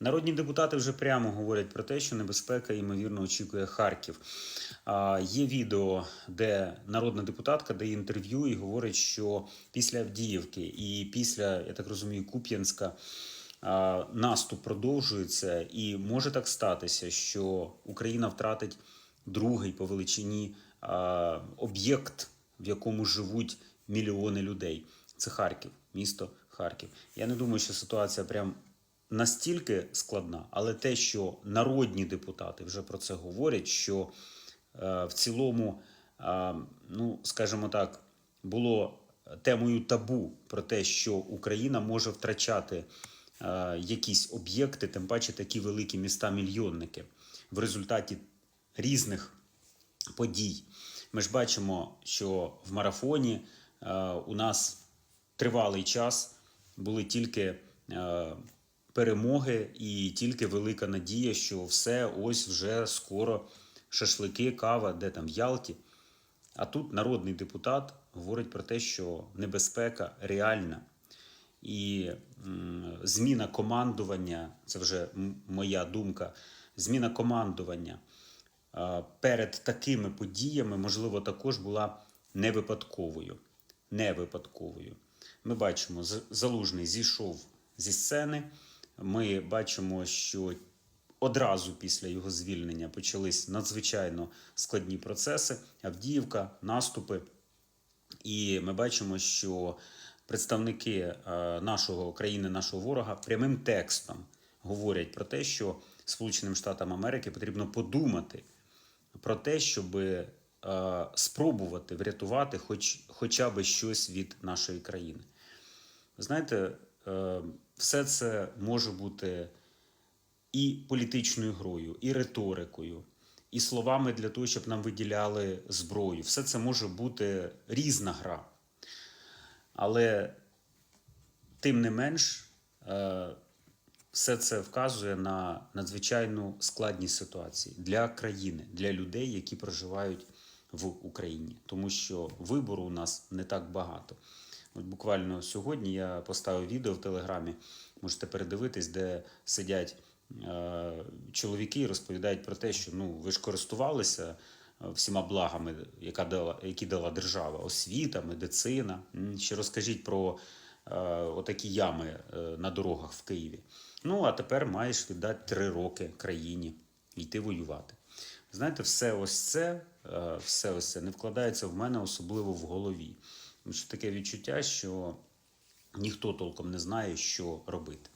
Народні депутати вже прямо говорять про те, що небезпека ймовірно очікує Харків. А, Є відео, де народна депутатка дає інтерв'ю і говорить, що після Авдіївки і після, я так розумію, Куп'янська наступ продовжується, і може так статися, що Україна втратить другий по величині об'єкт, в якому живуть мільйони людей. Це Харків, місто Харків. Я не думаю, що ситуація прям настільки складна, але те, що народні депутати вже про це говорять, що е, в цілому, е, ну скажімо так, було темою табу про те, що Україна може втрачати е, якісь об'єкти, тим паче такі великі міста-мільйонники в результаті різних подій. Ми ж бачимо, що в марафоні у нас тривалий час були тільки перемоги і тільки велика надія, що все ось вже скоро шашлики, кава, де там в Ялті. А тут народний депутат говорить про те, що небезпека реальна. І зміна командування, це вже моя думка, зміна командування перед такими подіями, можливо, також була не випадковою. Не випадковою. Ми бачимо, Залужний зійшов зі сцени. Ми бачимо, що одразу після його звільнення почались надзвичайно складні процеси. Авдіївка, наступи. І ми бачимо, що представники е, нашого країни, нашого ворога прямим текстом говорять про те, що Сполученим Штатам Америки потрібно подумати про те, щоб е, спробувати врятувати хоч, хоча б щось від нашої країни. Знаєте, е, все це може бути і політичною грою, і риторикою, і словами для того, щоб нам виділяли зброю. Все це може бути різна гра. Але тим не менш, е, все це вказує на надзвичайну складність ситуації для країни, для людей, які проживають в Україні, тому що вибору у нас не так багато. От буквально сьогодні я поставив відео в Телеграмі, можете передивитись, де сидять е, чоловіки і розповідають про те, що ну ви ж користувалися е, всіма благами, яка дала, які дала держава, освіта, медицина. Ще розкажіть про е, отакі ями е, на дорогах в Києві. Ну а тепер маєш віддати три роки країні йти воювати. Знаєте, все ось це, е, все ось це не вкладається в мене особливо в голові. Таке відчуття, що ніхто толком не знає, що робити.